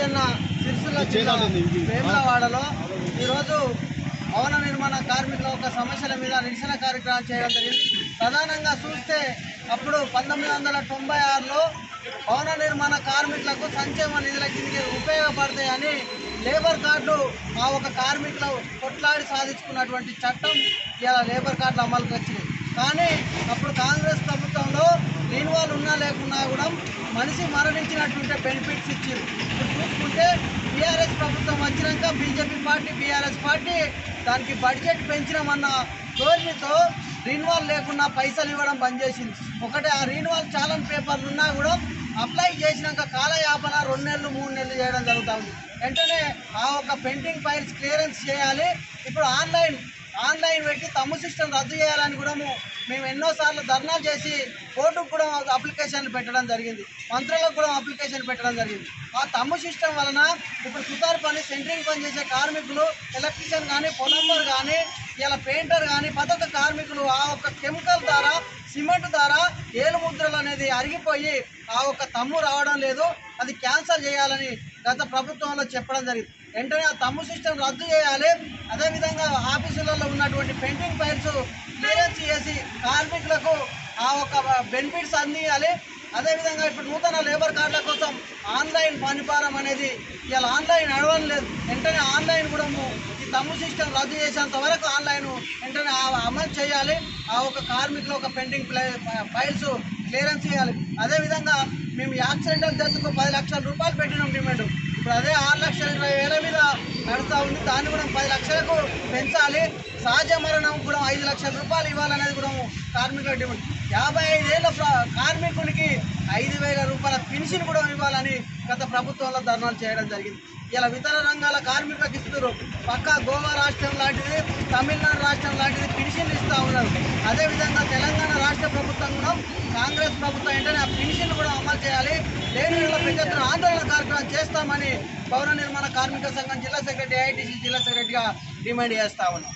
సిరిసిల్ల జిల్లా వేములవాడలో ఈరోజు భవన నిర్మాణ కార్మికుల యొక్క సమస్యల మీద నిరసన కార్యక్రమం చేయడం జరిగింది. ప్రధానంగా చూస్తే అప్పుడు పంతొమ్మిది వందల తొంభై ఆరులో భవన నిర్మాణ కార్మికులకు సంక్షేమ నిధుల కిందకి ఉపయోగపడతాయని లేబర్ కార్డు ఆ ఒక కార్మికులు కొట్లాడి సాధించుకున్నటువంటి చట్టం ఇలా లేబర్ కార్డులు అమలుకి వచ్చింది కానీ అప్పుడు కాంగ్రెస్ లేని ఉన్నా లేకున్నా కూడా మనిషి మరణించినట్టుంటే బెనిఫిట్స్ ఇచ్చారు ఇప్పుడు చూసుకుంటే బీఆర్ఎస్ ప్రభుత్వం వచ్చినాక బీజేపీ పార్టీ బీఆర్ఎస్ పార్టీ దానికి బడ్జెట్ పెంచినామన్న ధోరణితో రీన్వాల్ లేకుండా పైసలు ఇవ్వడం బంద్ చేసింది. ఒకటి ఆ రీన్వాల్ చాలన్ పేపర్లు ఉన్నా కూడా అప్లై చేసినాక కాలయాపన రెండు నెలలు మూడు నెలలు చేయడం జరుగుతుంది వెంటనే ఆ ఒక పెండింగ్ ఫైల్స్ క్లియరెన్స్ చేయాలి. ఇప్పుడు ఆన్లైన్ ఆన్లైన్ పెట్టి తమ్ము సిస్టమ్ రద్దు చేయాలని కూడా మేము ఎన్నోసార్లు ధర్నా చేసి కోర్టుకు కూడా అప్లికేషన్లు పెట్టడం జరిగింది. మంత్రులకు కూడా అప్లికేషన్ పెట్టడం జరిగింది. ఆ తమ్ము సిస్టమ్ వలన ఇప్పుడు సుతార్ పని సెంట్రింగ్ పని చేసే కార్మికులు ఎలక్ట్రీషియన్ కానీ పొలంబర్ కానీ ఇలా పెయింటర్ కానీ పథక కార్మికులు ఆ ఒక్క కెమికల్ ద్వారా సిమెంట్ ద్వారా ఏలు ముద్ర అనేది అరిగిపోయి ఆ ఒక్క తమ్ము రావడం లేదు. అది క్యాన్సల్ చేయాలని గత ప్రభుత్వంలో చెప్పడం జరిగింది. వెంటనే ఆ తమ్ము సిస్టమ్ రద్దు చేయాలి. అదేవిధంగా ఆఫీసులలో ఉన్నటువంటి పెండింగ్ ఫైల్స్ క్లియరెన్స్ చేసి కార్మికులకు ఆ ఒక బెనిఫిట్స్ అందియాలి. అదేవిధంగా ఇప్పుడు నూతన లేబర్ కార్డుల కోసం ఆన్లైన్ పనిభారం అనేది ఇలా ఆన్లైన్ అడవడం లేదు. వెంటనే ఆన్లైన్ కూడా ఈ తమ్ము సిస్టమ్ రద్దు చేసేంత వరకు ఆన్లైన్ వెంటనే ఆ- అమలు చేయాలి. ఆ ఒక కార్మికుల ఒక పెండింగ్ ఫైల్స్ క్లియరెన్స్ చేయాలి అదేవిధంగా మేము యాక్సిడెంటల్ డెత్కు పది లక్షల రూపాయలు పెట్టినాం డిమాండ్. ఇప్పుడు అదే ఆరు లక్షల ఇరవై వేల మీద నడుస్తూ ఉంది. దాన్ని కూడా పది లక్షలకు పెంచాలి. సహజ మరణం కూడా ఐదు లక్షల రూపాయలు ఇవ్వాలనేది కూడా కార్మికుల డిమాండ్. యాభై ఐదేళ్ళ కార్మికునికి ఐదు వేల రూపాయల పెన్షన్ కూడా ఇవ్వాలని గత ప్రభుత్వంలో ధర్నాలు చేయడం జరిగింది. ఇలా ఇతర రంగాల కార్మికులకు ఇస్తున్నారు పక్క గోవా రాష్ట్రం లాంటిది తమిళనాడు రాష్ట్రం లాంటిది పెన్షన్లు ఇస్తూ ఉన్నారు. అదేవిధంగా తెలంగాణ రాష్ట్ర ప్రభుత్వం కూడా కాంగ్రెస్ ప్రభుత్వం ఏంటంటే ఆ పెన్షన్లు కూడా అమలు చేయాలి. లేని వాళ్ళ పెద్ద ఆందోళన కార్యక్రమం చేస్తామని పౌర నిర్మాణ కార్మిక సంఘం జిల్లా సెక్రటరీ ఐటీసీ జిల్లా సెక్రటరీగా డిమాండ్ చేస్తా ఉన్నాం.